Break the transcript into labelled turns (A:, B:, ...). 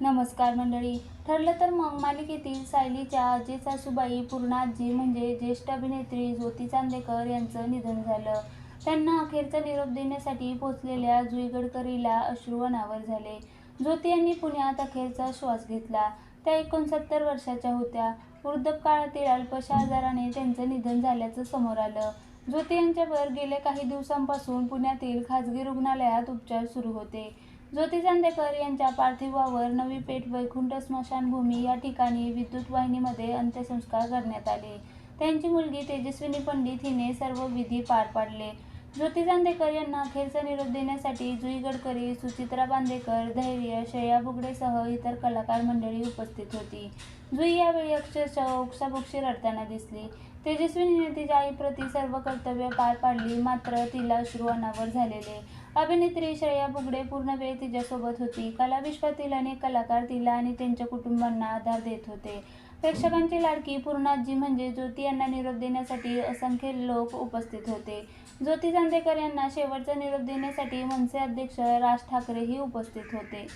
A: नमस्कार मंडळी. ठरलं तर मग मालिकेतील सायलीच्या आजी सासूबाई पूर्णाजी म्हणजे ज्येष्ठ अभिनेत्री ज्योती चांदेकर यांचं निधन झालं. त्यांना अखेरचा निरोप देण्यासाठी पोचलेल्या जुई गडकरीला अश्रू अनावर झाले. ज्योती यांनी पुण्यात अखेरचा श्वास घेतला. त्या एकोणसत्तर वर्षाच्या होत्या. वृद्धकाळातील अल्पशा आजाराने त्यांचं निधन झाल्याचं समोर आलं. ज्योती यांच्यावर गेल्या काही दिवसांपासून पुण्यातील खाजगी रुग्णालयात उपचार सुरू होते. ज्योती चांदेकर यांच्या पार्थिवावर नवी पेठ वैकुंठ स्मशानभूमी या ठिकाणी विद्युत वाहिनीमध्ये अंत्यसंस्कार करण्यात आले. त्यांची मुलगी तेजस्विनी पंडित हिने सर्व विधी पार पाडले. ज्योती चांदेकर यांना अखेरचा निरोप देण्यासाठी जुई गडकरी सुचित्रा बांदेकर धैर्य श्रेया बुगडेसह इतर कलाकार मंडळी उपस्थित होती. जुई यावेळी अक्षरशः ओक्साबोक्षी रडताना दिसली. तेजस्वीने तिच्या आईप्रती सर्व कर्तव्य पार पाडली मात्र तिला अश्रू अनावर झालेले. अभिनेत्री श्रेया बुगडे पूर्ण वेळ तिच्यासोबत होती. कलाविश्वातील अनेक कलाकार तिला आणि त्यांच्या कुटुंबांना आधार देत होते. प्रेक्षकांची लाडकी पूर्णाजी म्हणजे ज्योती यांना निरोप देण्यासाठी असंख्य लोक उपस्थित होते. ज्योती चांदेकर यांना शेवटचा निरोप देण्यासाठी मनसे अध्यक्ष राज ठाकरेही उपस्थित होते.